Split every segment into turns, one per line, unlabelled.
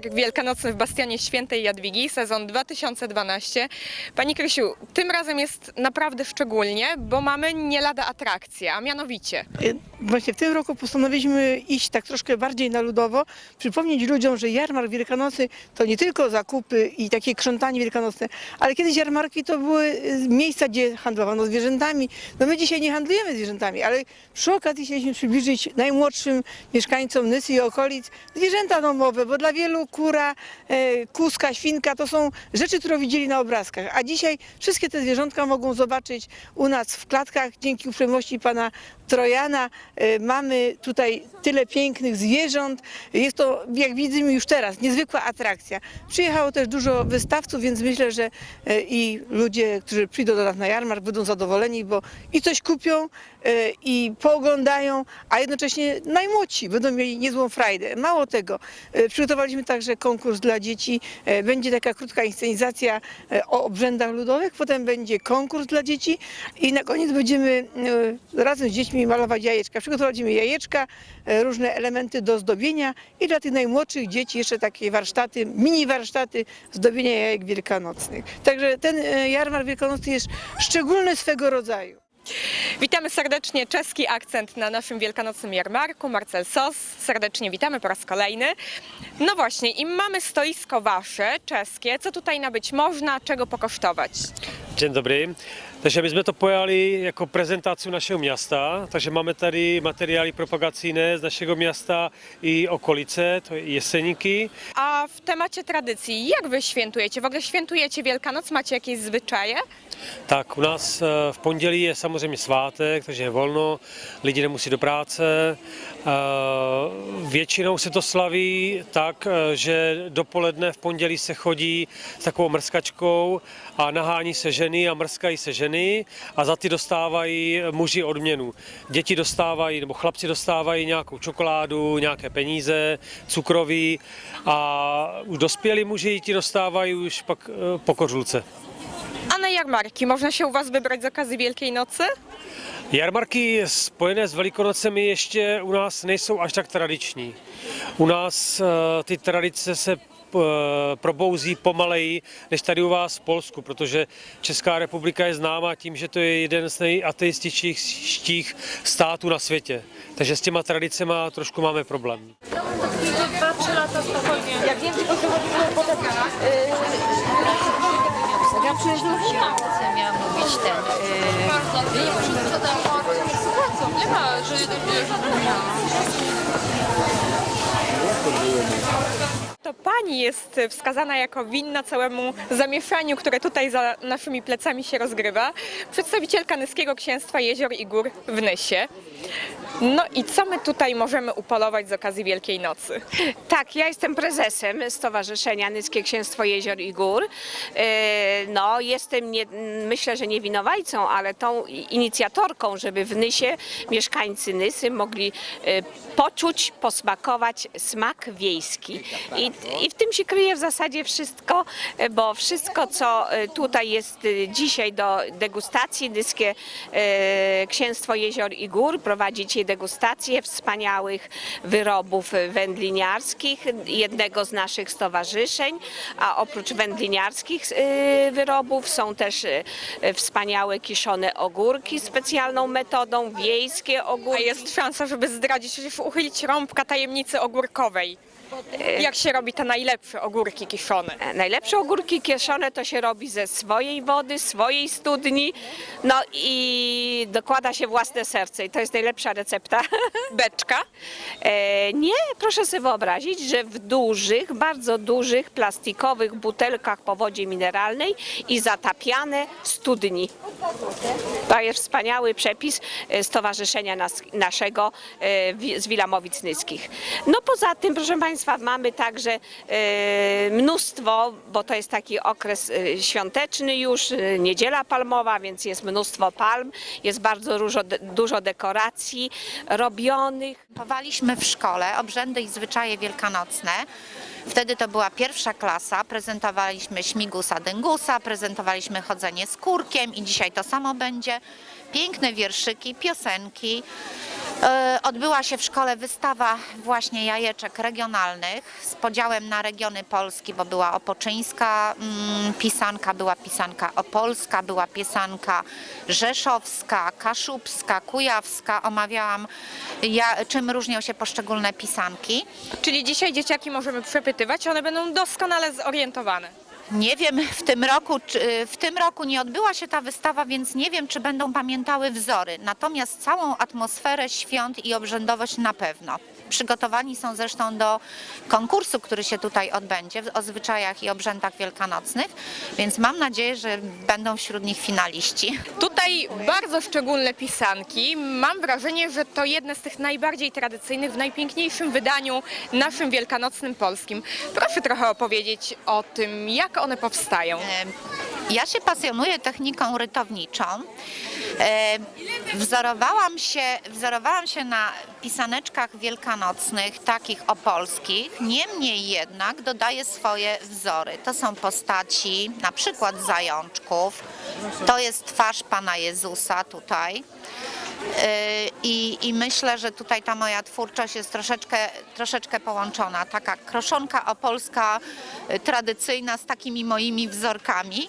Jarmark Wielkanocny w Bastionie Świętej Jadwigi, sezon 2012. Pani Krysiu, tym razem jest naprawdę szczególnie, bo mamy nie lada atrakcję, a mianowicie
Y, Właśnie w tym roku postanowiliśmy iść tak troszkę bardziej na ludowo, przypomnieć ludziom, że jarmark wielkanocny to nie tylko zakupy i takie krzątanie wielkanocne, ale kiedyś jarmarki to były y, miejsca, gdzie handlowano zwierzętami. No my dzisiaj nie handlujemy zwierzętami, ale przy okazji chcieliśmy przybliżyć najmłodszym mieszkańcom Nysy i okolic zwierzęta domowe, bo dla wielu kura, e, kuska, świnka to są rzeczy, które widzieli na obrazkach, a dzisiaj wszystkie te zwierzątka mogą zobaczyć u nas w klatkach dzięki uprzejmości pana Trojana. E, Mamy tutaj tyle pięknych zwierząt. Jest to, jak widzimy już teraz, niezwykła atrakcja. Przyjechało też dużo wystawców, więc myślę, że e, i ludzie, którzy przyjdą do nas na jarmark, będą zadowoleni, bo i coś kupią, i pooglądają, a jednocześnie najmłodsi będą mieli niezłą frajdę. Mało tego, przygotowaliśmy także konkurs dla dzieci. E, Będzie taka krótka inscenizacja e, o obrzędach ludowych, potem będzie konkurs dla dzieci i na koniec będziemy e, razem z dziećmi malować jajeczka. Przygotowaliśmy jajeczka, różne elementy do zdobienia i dla tych najmłodszych dzieci jeszcze takie warsztaty, mini warsztaty zdobienia jajek wielkanocnych. Także ten jarmark wielkanocny jest szczególny swego rodzaju.
Witamy serdecznie czeski akcent na naszym wielkanocnym jarmarku, Marcel Sos. Serdecznie witamy po raz kolejny. No właśnie, i mamy stoisko wasze, czeskie. Co tutaj nabyć można, czego pokosztować?
Dzień dobry. Takže my jsme to pojali jako prezentaci našeho města, takže máme tady materiály propagacyjne z našeho města i okolice, to je Jeseníky.
A w temacie tradycji, jak wy świętujecie? W ogóle świętujecie Wielkanoc? Macie jakieś zwyczaje?
Tak, u nás eh, v pondělí je samozřejmě svátek, takže je volno, lidi nemusí do práce. Eh, Většinou se to slaví tak, eh, že dopoledne v pondělí se chodí s takovou mrskačkou a nahání se ženy a mrskají se ženy a za ty dostávají muži odměnu. Děti dostávají, nebo chlapci dostávají nějakou čokoládu, nějaké peníze, cukroví a už dospělí muži ti dostávají už pak eh, po kořulce.
A na jarmarki można się u was wybrać z okazji Wielkiej Nocy?
Jarmarky spojené s Velikonocemi ještě u nás nejsou až tak tradiční. U nás eh, ty tradice se probouzí pomaleji než tady u vás v Polsku, protože Česká republika je známá tím, že to je jeden z nejateističtějších států na světě. Takže s těma tradicema trošku máme problém.
Co miała mówić ten.
Nie ma,
To pani jest wskazana jako winna całemu zamieszaniu, które tutaj za naszymi plecami się rozgrywa. Przedstawicielka Nyskiego Księstwa Jezior i Gór w Nysie. No i co my tutaj możemy upolować z okazji Wielkiej Nocy?
Tak, ja jestem prezesem Stowarzyszenia Nyskie Księstwo Jezior i Gór. E, No, jestem, nie, myślę, że nie winowajcą, ale tą inicjatorką, żeby w Nysie mieszkańcy Nysy mogli e, poczuć, posmakować smak wiejski. I, I w tym się kryje w zasadzie wszystko, e, bo wszystko, co e, tutaj jest e, dzisiaj do degustacji, Nyskie e, Księstwo Jezior i Gór prowadzi dzisiaj degustację wspaniałych wyrobów wędliniarskich jednego z naszych stowarzyszeń, a oprócz wędliniarskich wyrobów są też wspaniałe kiszone ogórki specjalną metodą, wiejskie
A
ogórki.
jest szansa, żeby zdradzić, chociaż uchylić rąbka tajemnicy ogórkowej. Jak się robi te najlepsze ogórki kiszone?
E, Najlepsze ogórki kieszone to się robi ze swojej wody, swojej studni, no i dokłada się własne serce i to jest najlepsza recepta.
Beczka?
E, nie, proszę sobie wyobrazić, że w dużych, bardzo dużych plastikowych butelkach po wodzie mineralnej i zatapiane w studni. To jest wspaniały przepis e, Stowarzyszenia nas, naszego e, wi- z Wilamowic Nyskich. No poza tym, proszę Państwa, mamy także e, mnóstwo, bo to jest taki okres e, świąteczny już, e, niedziela palmowa, więc jest mnóstwo palm, jest bardzo dużo, dużo dekoracji robionych.
Prezentowaliśmy w szkole obrzędy i zwyczaje wielkanocne. Wtedy to była pierwsza klasa. Prezentowaliśmy śmigusa dęgusa, prezentowaliśmy chodzenie z kurkiem i dzisiaj to samo będzie. Piękne wierszyki, piosenki. E, Odbyła się w szkole wystawa właśnie jajeczek regionalnych z podziałem na regiony Polski, bo była opoczyńska mm, pisanka, była pisanka opolska, była pisanka rzeszowska, kaszubska, kujawska. Omawiałam, ja, czym różnią się poszczególne pisanki.
Czyli dzisiaj dzieciaki możemy przepytywać, one będą doskonale zorientowane.
Nie wiem, w tym roku, w tym roku nie odbyła się ta wystawa, więc nie wiem, czy będą pamiętały wzory. Natomiast całą atmosferę świąt i obrzędowość na pewno. Przygotowani są zresztą do konkursu, który się tutaj odbędzie o zwyczajach i obrzędach wielkanocnych, więc mam nadzieję, że będą wśród nich finaliści.
Tutaj bardzo szczególne pisanki. Mam wrażenie, że to jedne z tych najbardziej tradycyjnych w najpiękniejszym wydaniu naszym wielkanocnym polskim. Proszę trochę opowiedzieć o tym, jak one powstają.
Ja się pasjonuję techniką rytowniczą. E, Wzorowałam się, wzorowałam się na pisaneczkach wielkanocnych, takich opolskich. Niemniej jednak dodaję swoje wzory. To są postaci, na przykład zajączków. To jest twarz Pana Jezusa tutaj. I, I myślę, że tutaj ta moja twórczość jest troszeczkę, troszeczkę połączona. Taka kroszonka opolska, yy, tradycyjna z takimi moimi wzorkami.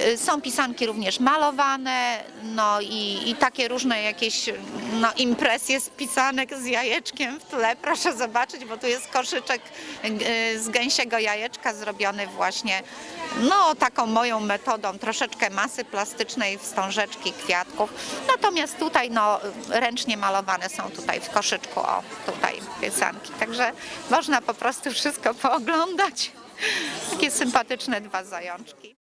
Yy, Są pisanki również malowane, no i, i takie różne jakieś no, impresje z pisanek z jajeczkiem w tle. Proszę zobaczyć, bo tu jest koszyczek yy, z gęsiego jajeczka zrobiony właśnie no taką moją metodą, troszeczkę masy plastycznej, wstążeczki, kwiatków. Natomiast tutaj no ręcznie malowane są tutaj w koszyczku, o tutaj piosenki. Także można po prostu wszystko pooglądać. Takie sympatyczne dwa zajączki.